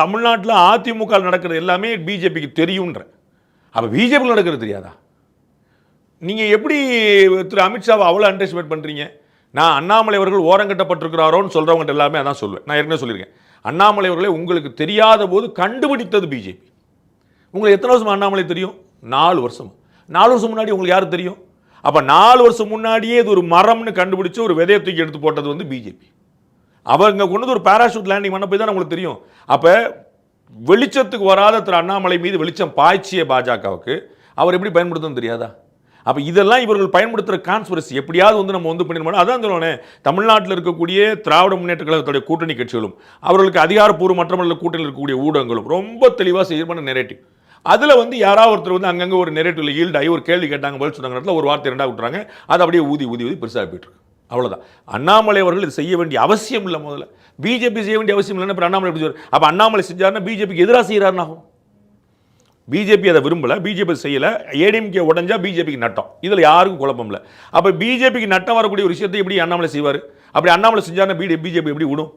தமிழ்நாட்டில் அதிமுக நடக்கிறது எல்லாமே பிஜேபிக்கு தெரியுன்ற அப்போ பிஜேபியில் நடக்கிறது தெரியாதா? நீங்கள் எப்படி திரு அமித்ஷாவை அவ்வளோ அண்டர்ஸ்டிமேட் பண்ணுறீங்க நான் அண்ணாமலை அவர்கள் ஓரங்கட்டப்பட்டிருக்கிறாரோன்னு சொல்கிறவங்ககிட்ட எல்லாமே அதான் சொல்லுவேன். நான் ஏற்கனவே சொல்லியிருக்கேன். அண்ணாமலை அவர்களை உங்களுக்கு தெரியாத போது கண்டுபிடித்தது பிஜேபி. உங்களுக்கு எத்தனை வருஷம் அண்ணாமலை தெரியும்? நாலு வருஷம். நாலு வருஷம் முன்னாடி உங்களுக்கு யார் தெரியும்? அப்போ நாலு வருஷம் முன்னாடியே இது ஒரு மரம்னு கண்டுபிடிச்சு ஒரு விதையை தூக்கி எடுத்து போட்டது வந்து பிஜேபி. அவங்க கொண்டு ஒரு பேராஷூட் லேண்டிங் பண்ண போய் தான் உங்களுக்கு தெரியும். அப்போ வெளிச்சத்துக்கு வராத திரு அண்ணாமலை மீது வெளிச்சம் பாய்ச்சிய பாஜகவுக்கு அவர் எப்படி பயன்படுத்தணும் தெரியாதா? அப்போ இதெல்லாம் இவர்கள் பயன்படுத்துகிற கான்ஸ்பிரசி எப்படியாவது வந்து நம்ம வந்து பண்ணிடணும்? அதான் சொல்லுவேன் தமிழ்நாட்டில் இருக்கக்கூடிய திராவிட முன்னேற்ற கழகத்துடைய கூட்டணி கட்சிகளும் அவர்களுக்கு அதிகாரப்பூர்வ மற்றவர்கள் கூட்டணியில் இருக்கக்கூடிய ஊடகங்களும் ரொம்ப தெளிவாக செய்யமான நெரேட்டிவ் அதில் வந்து யாராவது ஒருத்தர் வந்து அங்கங்கே ஒரு நெரேட்டிவில் ஈல்டாகி ஆகி ஒரு கேள்வி கேட்டாங்க பதில் சொன்னாங்க இடத்துல ஒரு வார்த்தை ரெண்டாக விட்டுறாங்க. அது அப்படியே ஊதி ஊதி ஊதி பெருசாக போயிட்டு அவ்வளோதான் அண்ணாமலை அவர்கள் இது செய்ய வேண்டிய அவசியம் இல்லை முதல்ல. பிஜேபி செய்ய வேண்டிய அவசியம் இல்லைன்னா அப்புறம் அண்ணாமலை எப்படி அப்போ அண்ணாமலை செஞ்சாருன்னா பிஜேபிக்கு எதிராக செய்கிறாருனாகும் பிஜேபி அதை விரும்பலை பிஜேபி செய்யலை ஏடிஎம்கே உடஞ்சா பிஜேபிக்கு நட்டம். இதில் யாருக்கும் குழப்பம் இல்லை. அப்போ பிஜேபிக்கு நட்டம் வரக்கூடிய ஒரு விஷயத்தை எப்படி அண்ணாமலை செய்வார்? அப்படி அண்ணாமலை செஞ்சாருன்னா பிஜேபி எப்படி விடும்